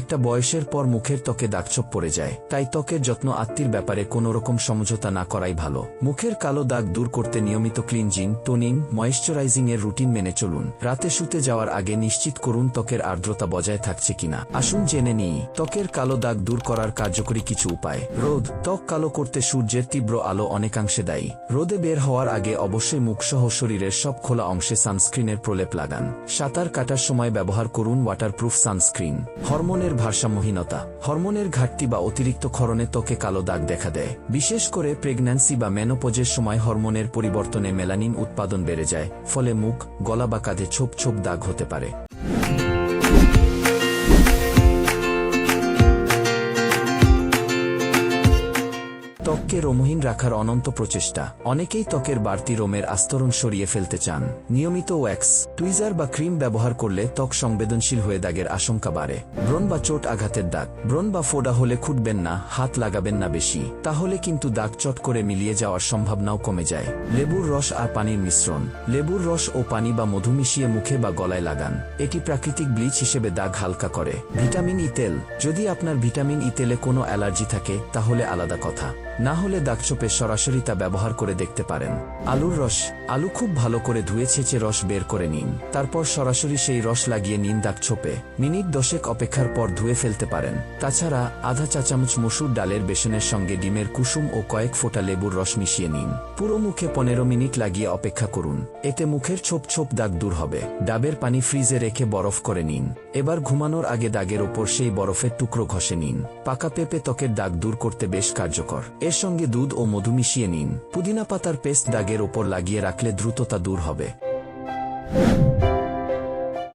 একটা বয়সের পর মুখের ত্বকে দাগছোপ পড়ে যায়, তাই ত্বকের যত্ন আত্মীর ব্যাপারে কোনো রকম সমঝোতা না করাই ভালো। মুখের কালো দাগ দূর করতে নিয়মিত ক্লিনজিং টোনিং ময়েশ্চারাইজিং এর রুটিন মেনে চলুন। রাতে শুতে যাওয়ার আগে নিশ্চিত করুন ত্বকের আর্দ্রতা বজায় থাকছে কিনা। আসুন জেনে নিই, ত্বকের কালো দাগ দূর করার কার্যকরী কিছু উপায়। রোদ, ত্বক কালো করতে সূর্যের তীব্র আলো অনেকাংশে দায়ী। রোদে বের হওয়ার আগে অবশ্যই মুখসহ শরীরের সব খোলা অংশে সানস্ক্রিনের প্রলেপ লাগান। সাঁতার কাটার সময় ব্যবহার করুন ওয়াটারপ্রুফ সানস্ক্রিন। হরমোনের ভারসাম্যহীনতা। হরমোনের ঘাটতি বা অতিরিক্ত ক্ষরণে ত্বকে কালো দাগ দেখা দেয়। বিশেষ করে প্রেগন্যান্সি বা মেনোপোজের সময় হরমোনের পরিবর্তনে মেলানিন উৎপাদন বেড়ে যায়, ফলে মুখ, গলা বা কাঁধে ছোপ ছোপ দাগ হতে পারে। ত্বককে রোমহীন রাখার অনন্ত প্রচেষ্টা। অনেকেই ত্বকের বাড়তি রোমের আস্তরণ সরিয়ে ফেলতে চান। নিয়মিত ওয়্যাক্স, টুইজার বা ক্রিম ব্যবহার করলে ত্বক সংবেদনশীল হয়ে দাগের আশঙ্কা বাড়ে। ব্রণ বা চোট আঘাতের দাগ। ব্রণ বা ফোড়া হলে খুঁটবেন না, হাত লাগাবেন না বেশি। তাহলে কিন্তু দাগ চট করে মিলিয়ে যাওয়ার সম্ভাবনাও কমে যায়। লেবুর রস আর পানির মিশ্রণ। লেবুর রস ও পানি বা মধু মিশিয়ে মুখে বা গলায় লাগান। এটি প্রাকৃতিক ব্লিচ হিসেবে দাগ হালকা করে। ভিটামিন ই তেল। যদি আপনার ভিটামিন ই তেলে কোনো অ্যালার্জি থাকে, তাহলে আলাদা কথা। না হলে দাগচোপে সরাসরি তা ব্যবহার করে দেখতে পারেন। আলুর রস, আলু খুব ভালো করে ধুয়ে ছেঁচে রস বের করে নিন। তারপর সরাসরি সেই রস লাগিয়ে নিন দাগছোপে। মিনিট দশেক অপেক্ষার পর ধুয়ে ফেলতে পারেন। তাছাড়া আধা চা চামচ মসুর ডালের বেসনের সঙ্গে ডিমের কুসুম ও কয়েক ফোঁটা লেবুর রস মিশিয়ে নিন। পুরো মুখে পনেরো মিনিট লাগিয়ে অপেক্ষা করুন। এতে মুখের ছোপ ছোপ দাগ দূর হবে। ডাবের পানি ফ্রিজে রেখে বরফ করে নিন। এবার ঘুমানোর আগে দাগের ওপর সেই বরফের টুকরো ঘষে নিন। পাকা পেঁপে ত্বকের দাগ দূর করতে বেশ কার্যকর। এর সঙ্গে দুধ ও মধু মিশিয়ে নিন। পুদিনা পাতার পেস্ট দাগের ওপর লাগিয়ে রাখলে দ্রুততা দূর হবে।